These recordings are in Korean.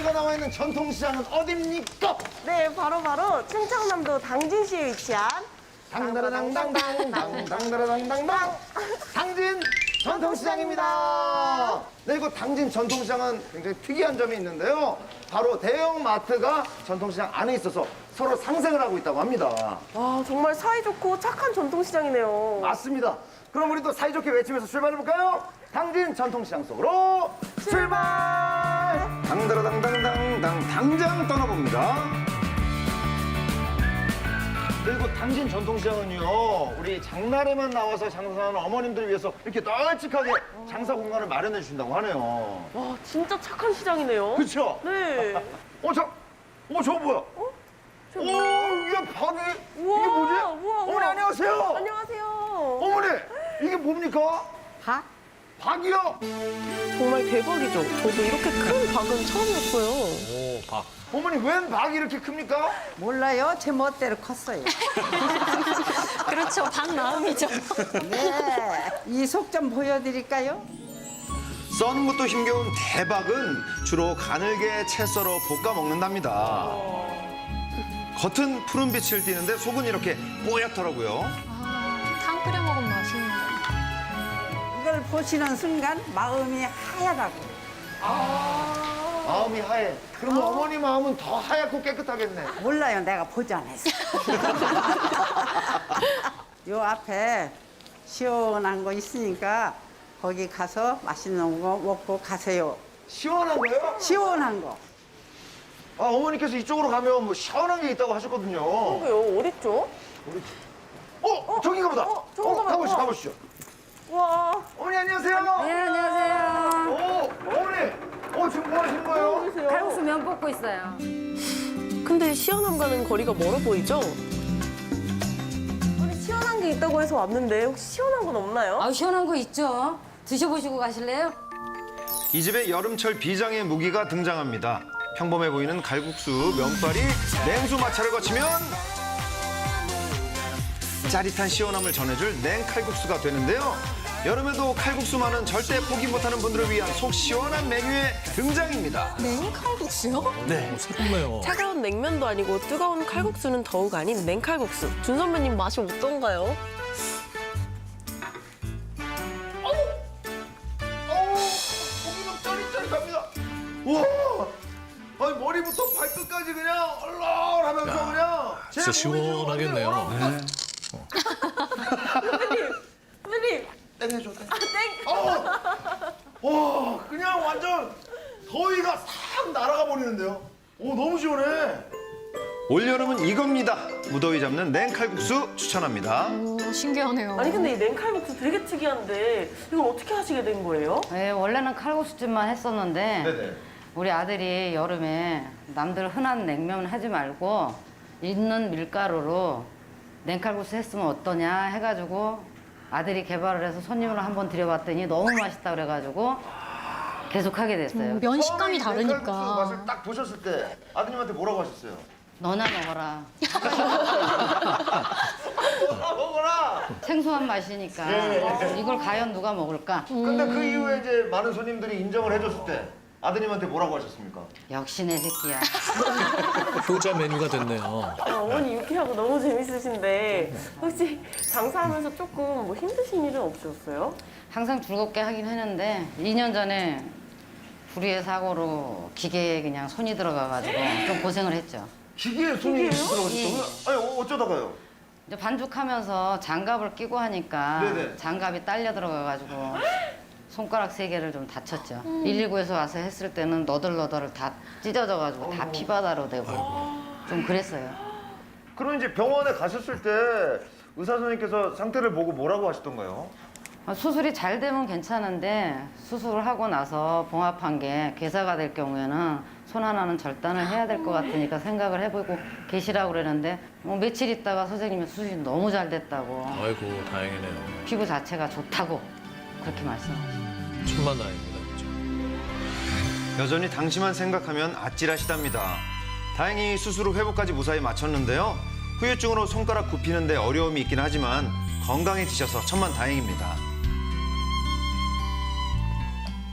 저희가 나와 있는 전통시장은 어딥니까? 네, 바로 바로 충청남도 당진시에 위치한 당다라당당당 당다라당당당 당진 전통시장입니다. 네, 이거 당진 전통시장은 굉장히 특이한 점이 있는데요. 바로 대형 마트가 전통시장 안에 있어서 서로 상생을 하고 있다고 합니다. 와 정말 사이좋고 착한 전통시장이네요. 맞습니다. 그럼 우리도 사이좋게 외치면서 출발해볼까요? 당진 전통시장 속으로 출발! 당다라당당당당 당장 떠나봅니다. 그리고 당진 전통시장은요, 우리 장날에만 나와서 장사하는 어머님들을 위해서 이렇게 널찍하게 장사 공간을 마련해 주신다고 하네요. 와 진짜 착한 시장이네요. 그렇죠? 네. 어, 저, 어, 저거 뭐야? 저 오, 뭐야? 이게 박이, 우와, 이게 뭐지? 우와, 우와. 어머니, 안녕하세요. 안녕하세요. 어머니, 이게 뭡니까? 박? 박이요? 정말 대박이죠. 저도 이렇게 큰 박은 처음이었어요. 오, 박. 어머니 웬 박이 이렇게 큽니까? 몰라요. 제 멋대로 컸어요. 그렇죠. 박 마음이죠. 네. 이 속 좀 보여드릴까요? 써는 것도 힘겨운 대박은 주로 가늘게 채 썰어 볶아 먹는답니다. 겉은 푸른 빛을 띠는데 속은 이렇게 뽀얗더라고요. 탕 끓여 먹으면 맛있는데. 이걸 보시는 순간 마음이 하얗다고. 마음이 하얘. 그러면 어머니 마음은 더 하얗고 깨끗하겠네. 몰라요. 내가 보지 않았어. 요 앞에 시원한 거 있으니까 거기 가서 맛있는 거 먹고 가세요. 시원한 거예요? 시원한 거. 아, 어머니께서 이쪽으로 가면 뭐 시원한 게 있다고 하셨거든요. 그게요. 어딨죠? 어, 저기가 보다. 어, 저건가 봐. 가보시죠, 가보시죠. 와. 어머니, 안녕하세요. 네, 안녕하세요. 오, 어머니. 어, 지금 뭐 하시는 거예요? 칼국수 면 볶고 있어요. 근데 시원함과는 거리가 멀어 보이죠? 우리 시원한 게 있다고 해서 왔는데 혹시 시원한 건 없나요? 아 시원한 거 있죠. 드셔보시고 가실래요? 이 집에 여름철 비장의 무기가 등장합니다. 평범해 보이는 갈국수, 면발이 냉수 마찰을 거치면 짜릿한 시원함을 전해줄 냉칼국수가 되는데요. 여름에도 칼국수만은 절대 포기 못하는 분들을 위한 속 시원한 메뉴의 등장입니다. 냉칼국수요? 네. 새롭네요. 차가운 냉면도 아니고 뜨거운 칼국수는 더욱 아닌 냉칼국수. 준 선배님 맛이 어떤가요? 어우, 고기는 짜릿짜릿합니다. 우와! 아니, 머리부터 발끝까지 그냥 얼얼하면서 그냥. 제 진짜 몸이 지금 시원하겠네요. 완전 네. 선배님! 땡해줘, 땡. 어! 와, 그냥 완전 더위가 싹 날아가 버리는데요. 오, 너무 시원해. 올 여름은 이겁니다. 무더위 잡는 냉칼국수 추천합니다. 오, 신기하네요. 아니 근데 이 냉칼국수 되게 특이한데 이걸 어떻게 하시게 된 거예요? 네, 원래는 칼국수집만 했었는데 네네. 우리 아들이 여름에 남들 흔한 냉면 하지 말고 있는 밀가루로 냉칼국수 했으면 어떠냐 해가지고 아들이 개발을 해서 손님으로 한번 드려봤더니 너무 맛있다 그래가지고 계속 하게 됐어요. 면 식감이 처음에 이 냉칼국수 다르니까. 맛을 딱 보셨을 때 아드님한테 뭐라고 하셨어요? 너나 먹어라. 아, 먹어라. 생소한 맛이니까 예. 이걸 과연 누가 먹을까? 근데 그 이후에 이제 많은 손님들이 인정을 해줬을 때 아드님한테 뭐라고 하셨습니까? 역시 내 새끼야. 효자 메뉴가 됐네요. 아, 어머니 유쾌하고 너무 재밌으신데 혹시 장사하면서 조금 뭐 힘드신 일은 없으셨어요? 항상 즐겁게 하긴 했는데 2년 전에 불의의 사고로 기계에 그냥 손이 들어가가지고 좀 고생을 했죠. 기계에 손이 기계요? 들어가셨다고요? 아니 어, 어쩌다가요? 이제 반죽하면서 장갑을 끼고 하니까 네네. 장갑이 딸려 들어가가지고 손가락 세 개를 좀 다쳤죠. 119에서 와서 했을 때는 너덜너덜 다 찢어져가지고 다 피바다로 되고 좀 그랬어요. 그럼 이제 병원에 가셨을 때 의사 선생님께서 상태를 보고 뭐라고 하시던가요? 아, 수술이 잘 되면 괜찮은데 수술을 하고 나서 봉합한 게 괴사가 될 경우에는 손 하나는 절단을 해야 될 것 같으니까 생각을 해보고 계시라고 그러는데 뭐 며칠 있다가 선생님이 수술이 너무 잘 됐다고 아이고, 다행이네요. 피부 자체가 좋다고 그렇게 말씀하셨어요. 천만 다행입니다, 진짜. 여전히 당시만 생각하면 아찔하시답니다. 다행히 수술 후 회복까지 무사히 마쳤는데요. 후유증으로 손가락 굽히는데 어려움이 있긴 하지만 건강해지셔서 천만 다행입니다.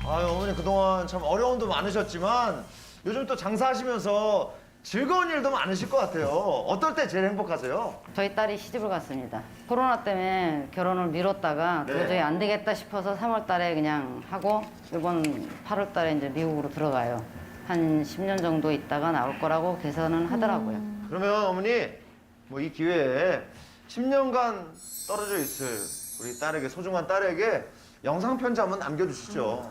아유 어머니 그동안 참 어려움도 많으셨지만 요즘 또 장사하시면서 즐거운 일도 많으실 것 같아요. 어떨 때 제일 행복하세요? 저희 딸이 시집을 갔습니다. 코로나 때문에 결혼을 미뤘다가 네. 도저히 안 되겠다 싶어서 3월 달에 그냥 하고 이번 8월 달에 이제 미국으로 들어가요. 한 10년 정도 있다가 나올 거라고 계산은 하더라고요. 그러면 어머니 뭐 이 기회에 10년간 떨어져 있을 우리 딸에게 소중한 딸에게 영상 편지 한번 남겨주시죠.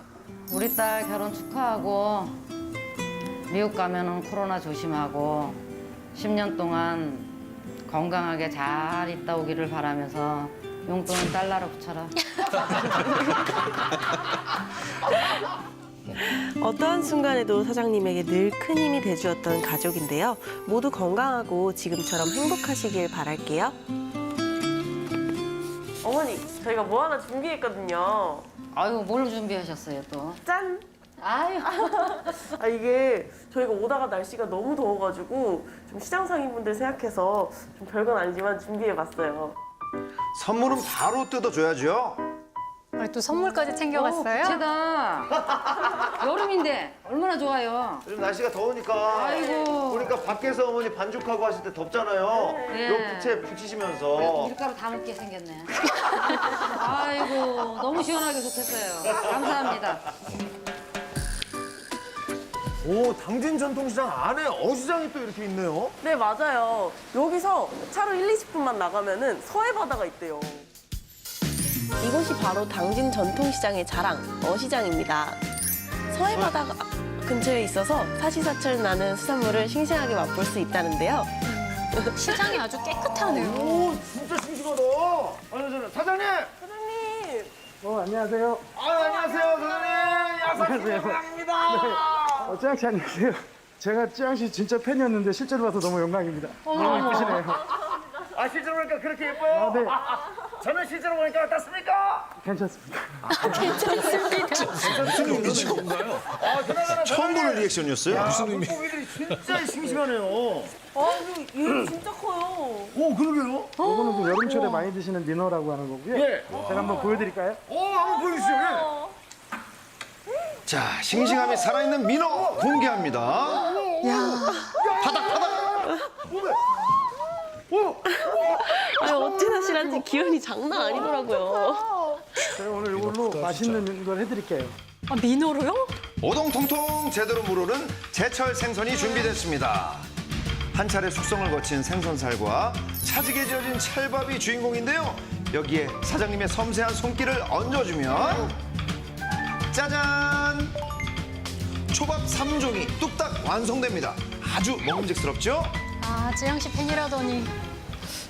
우리 딸 결혼 축하하고 미국 가면은 코로나 조심하고 10년 동안 건강하게 잘 있다 오기를 바라면서 용돈은 달러로 붙여라. 어떠한 순간에도 사장님에게 늘 큰 힘이 돼주었던 가족인데요. 모두 건강하고 지금처럼 행복하시길 바랄게요. 어머니, 저희가 뭐 하나 준비했거든요. 아유 뭘 준비하셨어요 또? 짠! 아유 아 이게 저희가 오다가 날씨가 너무 더워가지고 좀 시장 상인분들 생각해서 좀 별건 아니지만 준비해봤어요. 선물은 바로 뜯어줘야죠. 아, 또 선물까지 챙겨갔어요? 제다 여름인데 얼마나 좋아요. 요즘 날씨가 더우니까 아이고. 보니까 밖에서 어머니 반죽하고 하실 때 덥잖아요. 네. 요 부채 붙이시면서 밀가루 다 먹게 생겼네. 아이고 너무 시원하게 좋겠어요. 감사합니다. 오 당진 전통시장 안에 어시장이 또 이렇게 있네요. 네 맞아요. 여기서 차로 1, 20분만 나가면은 서해 바다가 있대요. 이곳이 바로 당진 전통시장의 자랑 어시장입니다. 서해 바다가 근처에 있어서 사시사철 나는 수산물을 싱싱하게 맛볼 수 있다는데요. 시장이 아주 깨끗하네요. 오 진짜 싱싱하다. 아니 저는 사장님. 사장님 어, 안녕하세요. 아 안녕하세요 사장님. 야사씨 사장입니다. 어, 찌양씨 안녕하세요. 제가 찌양씨 진짜 팬이었는데 실제로 봐서 너무 영광입니다. 너무 이쁘시네요. 아 실제로 보니까 그렇게 예뻐요? 아, 네. 저는 실제로 보니까 어떻습니까? 괜찮습니다. 처음 보는 리액션이었어요. 무슨 의미? 고기들이 진짜 싱싱하네요. 아 이거 얘 진짜 커요. 오 그러게요. 이거는 그 여름철에 많이 드시는 민어라고 하는 거고요. 예. 제가 한번 보여드릴까요? 오 한번 보여주시죠. 예. 자 싱싱함이 살아있는 민어 공개합니다. 바닥 바닥. 오. 아 어찌나 실한지 기운이 장난 아니더라고요. 제가 오늘 이걸로 맛있는 걸 해드릴게요. 아, 민어로요? 오동통통 제대로 물오른 제철 생선이 준비됐습니다. 한 차례 숙성을 거친 생선살과 차지게 지어진 찰밥이 주인공인데요. 여기에 사장님의 섬세한 손길을 얹어주면 짜잔! 초밥 3종이 뚝딱 완성됩니다. 아주 먹음직스럽죠? 아, 찌양 씨 팬이라더니.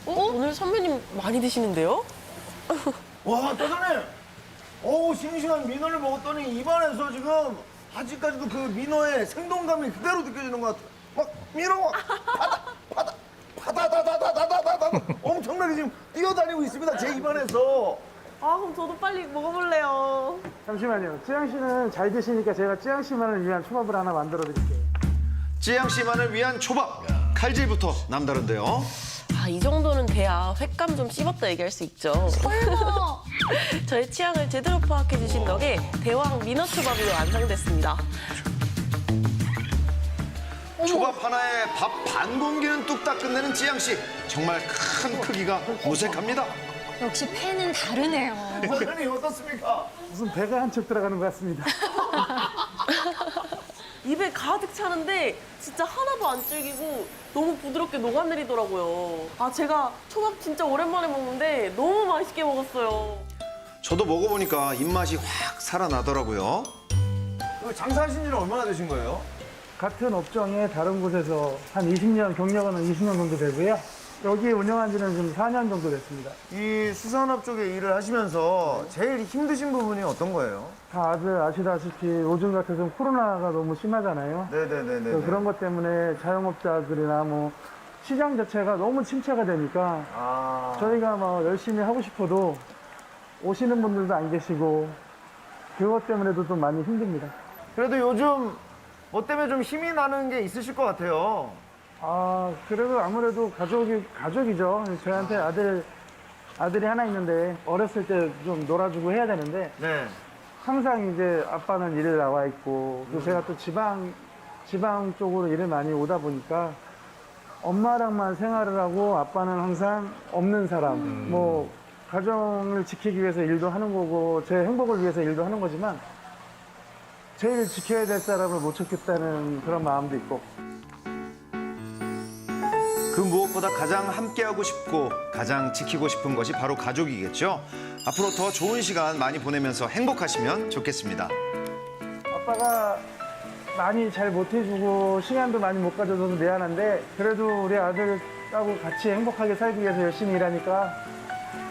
어? 오늘 선배님 많이 드시는데요? 와, 사장님! 오, 싱싱한 민어를 먹었더니 입안에서 지금 아직까지도 그 민어의 생동감이 그대로 느껴지는 것 같아요. 막 민어! 바다! 바다! 바다다다다다다다 엄청나게 지금 뛰어다니고 있습니다. 제 입안에서. 아 그럼 저도 빨리 먹어볼래요. 잠시만요. 찌양씨는 잘 드시니까 제가 찌양씨만을 위한 초밥을 하나 만들어 드릴게요. 찌양 씨만을 위한 초밥. 칼질부터 남다른데요. 아 이 정도는 돼야 횟감 좀 씹었다 얘기할 수 있죠. 설마. 저의 취향을 제대로 파악해 주신 덕에 대왕 민어 초밥이 완성됐습니다. 초밥 하나에 밥 반 공기는 뚝딱 끝내는 찌양 씨. 정말 큰 크기가 무색합니다. 역시 팬은 다르네요. 사장님 어떻습니까? 무슨 배가 한 척 들어가는 것 같습니다. 입에 가득 차는데 진짜 하나도 안 질기고 너무 부드럽게 녹아내리더라고요. 아 제가 초밥 진짜 오랜만에 먹는데 너무 맛있게 먹었어요. 저도 먹어보니까 입맛이 확 살아나더라고요. 장사하신 지는 얼마나 되신 거예요? 같은 업종에 다른 곳에서 한 20년, 경력은 한 20년 정도 되고요. 여기 운영한 지는 지금 4년 정도 됐습니다. 이 수산업 쪽에 일을 하시면서 제일 힘드신 부분이 어떤 거예요? 다들 아시다시피 요즘 같아서 코로나가 너무 심하잖아요. 네네네네. 그래서 그런 것 때문에 자영업자들이나 뭐 시장 자체가 너무 침체가 되니까 아, 저희가 뭐 열심히 하고 싶어도 오시는 분들도 안 계시고 그것 때문에도 좀 많이 힘듭니다. 그래도 요즘 뭐 때문에 좀 힘이 나는 게 있으실 것 같아요. 아 그래도 아무래도 가족이 가족이죠. 저희한테 아들 아들이 하나 있는데 어렸을 때 좀 놀아주고 해야 되는데 네. 항상 이제 아빠는 일을 나와 있고 또 제가 또 지방 지방 쪽으로 일을 많이 오다 보니까 엄마랑만 생활을 하고 아빠는 항상 없는 사람. 뭐 가정을 지키기 위해서 일도 하는 거고 제 행복을 위해서 일도 하는 거지만 제일 지켜야 될 사람을 못 지켰다는 그런 마음도 있고 그 무엇보다 가장 함께하고 싶고 가장 지키고 싶은 것이 바로 가족이겠죠. 앞으로 더 좋은 시간 많이 보내면서 행복하시면 좋겠습니다. 아빠가 많이 잘 못해주고 시간도 많이 못 가져줘서 미안한데 그래도 우리 아들하고 같이 행복하게 살기 위해서 열심히 일하니까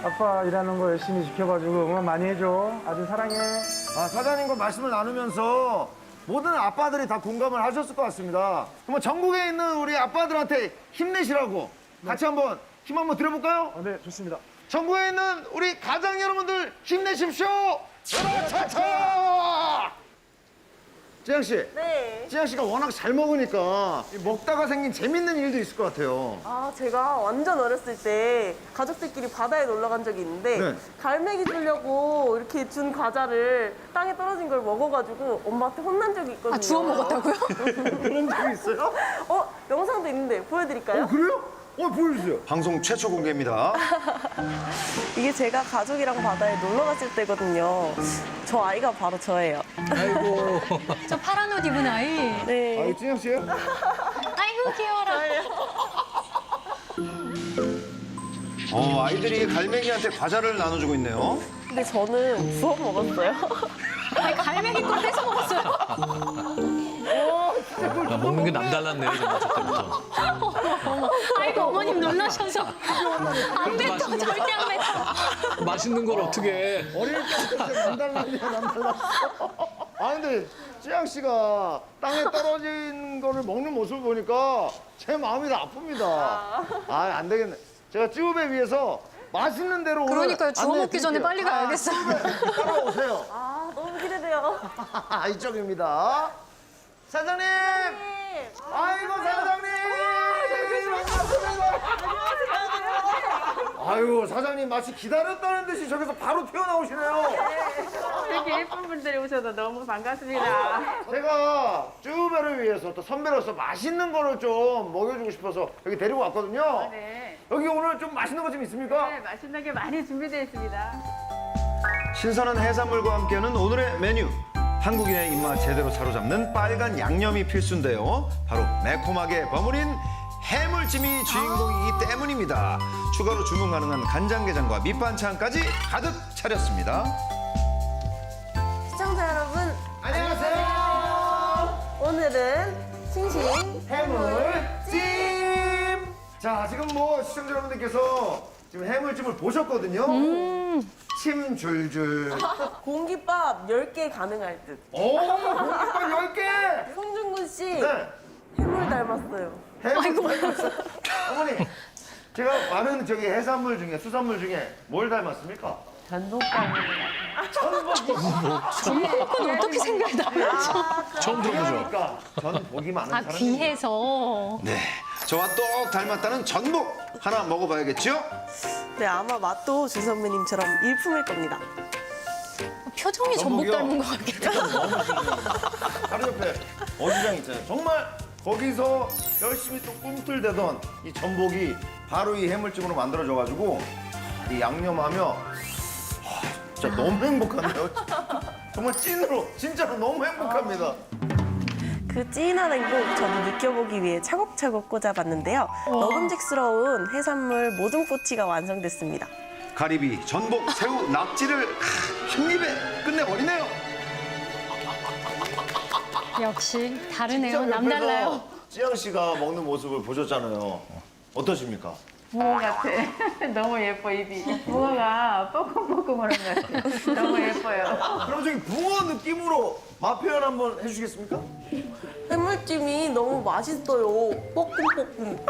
아빠 일하는 거 열심히 지켜봐주고 응원 많이 해줘. 아들 사랑해. 아, 사장님과 말씀을 나누면서 모든 아빠들이 다 공감을 하셨을 것 같습니다. 그러면 전국에 있는 우리 아빠들한테 힘내시라고 같이 한번 힘 한번 드려볼까요? 아, 네, 좋습니다. 전국에 있는 우리 가장 여러분들 힘내십시오. 차차차! 지영 씨, 네. 지영 씨가 워낙 잘 먹으니까 이 먹다가 생긴 재밌는 일도 있을 것 같아요. 아, 제가 완전 어렸을 때 가족들끼리 바다에 놀러 간 적이 있는데 네. 갈매기 주려고 이렇게 준 과자를 땅에 떨어진 걸 먹어가지고 엄마한테 혼난 적이 있거든요. 아, 주워 먹었다고요? 그런 적이 있어요? 어, 영상도 있는데 보여드릴까요? 그래요? 어, 보여주세요. 방송 최초 공개입니다. 이게 제가 가족이랑 바다에 놀러 갔을 때거든요. 저 아이가 바로 저예요. 아이고. 저 파란 옷 입은 아이. 네. 아, 지영 씨요? 아이고, 귀여워라. 어, 아이들이 갈매기한테 과자를 나눠주고 있네요. 근데 저는 부어 먹었어요. 아니, 갈매기 걸 뺏어 먹었어요. 아, 먹는 게 때부터. 아이고, 어머님 놀라셔서. 안 뱉어, 절대 안 뱉어. 맛있는 걸 어떻게 해. 어릴 때부터 남달랐네요, 남달랐어. 아, 근데 지영 씨가 땅에 떨어진 거를 먹는 모습을 보니까 제 마음이 다 아픕니다. 아, 안 되겠네. 제가 찌우배 위해서 맛있는 대로 오늘 그러니까요, 주워 안내해 먹기 전에 드릴게요. 빨리 가야겠어요. 아, 따라오세요. 아, 너무 기대돼요. 이쪽입니다. 사장님! 아이고, 사장님! 아유, 사장님 마치 기다렸다는 듯이 저기서 바로 튀어나오시네요. 이렇게 예쁜 분들이 오셔서 너무 반갑습니다. 제가 쭈배를 위해서 또 선배로서 맛있는 거를 좀 먹여주고 싶어서 여기 데리고 왔거든요. 네. 여기 오늘 좀 맛있는 거 좀 있습니까? 네, 맛있는 게 많이 준비되어 있습니다. 신선한 해산물과 함께하는 오늘의 메뉴. 한국인의 입맛 제대로 사로잡는 빨간 양념이 필수인데요. 바로 매콤하게 버무린 해물찜이 주인공이기 때문입니다. 추가로 주문 가능한 간장게장과 밑반찬까지 가득 차렸습니다. 시청자 여러분, 안녕하세요. 오늘은 싱싱 해물찜. 자, 지금 뭐 시청자 여러분들께서 지금 해물찜을 보셨거든요. 침 줄줄. 공깃밥 10개 가능할 듯. 오, 공깃밥 10개! 송중근 씨, 네. 해물 닮았어요. 해물 닮았어요. 어머니, 제가 많은 저기 해산물 중에, 수산물 중에 뭘 닮았습니까? 전복은 어떻게 생각이 나요? 처음 들어보죠. 그러니까 전 복이 많은 아, 사람이 귀해서. 네, 저와 똑 닮았다는 전복 하나 먹어봐야겠죠? 네, 아마 맛도 준 선배님처럼 일품일 겁니다. 표정이 전복 전복이요? 닮은 것 같기도 하고. 바로 옆에 어시장 있잖아요. 정말 거기서 열심히 또 꿈틀대던 이 전복이 바로 이 해물찜으로 만들어져가지고 이 양념하며 와, 진짜 너무 행복한데요. 정말 찐으로 진짜로 너무 행복합니다. 그 찐한 행복 저도 느껴보기 위해 차곡차곡 꽂아봤는데요. 먹음직스러운 해산물 모둠꼬치가 완성됐습니다. 가리비, 전복, 새우, 낙지를 한 입에 끝내버리네요. 역시 다르네요. 남달라요. 지영 씨가 먹는 모습을 보셨잖아요. 어떠십니까? 붕어 같아. 너무 예뻐, 입이. 붕어가 뻐끔뻐끔하는 것 같아. 너무 예뻐요. 그럼 저기 붕어 느낌으로 맛 표현 한번 해주시겠습니까? 해물찜이 너무 맛있어요. 뻐끔뻐끔.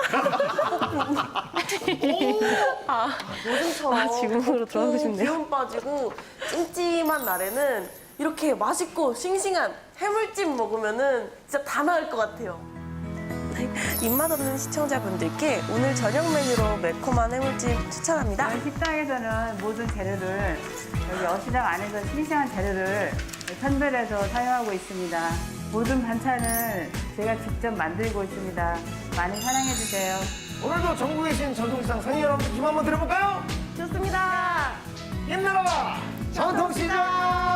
아, 요즘처럼 아, 지금으로 들어가고 싶네요. 기운 빠지고 찜찜한 날에는 이렇게 맛있고 싱싱한 해물찜 먹으면은 진짜 다 나을 것 같아요. 입맛 없는 시청자분들께 오늘 저녁 메뉴로 매콤한 해물찜 추천합니다. 저희 식당에서는 모든 재료를 여기 어시장 안에서 싱싱한 재료를 선별해서 사용하고 있습니다. 모든 반찬을 제가 직접 만들고 있습니다. 많이 사랑해 주세요. 오늘도 전국에 계신 전통시장 상인 여러분들 힘 한번 드려볼까요? 좋습니다. 힘내라 전통시장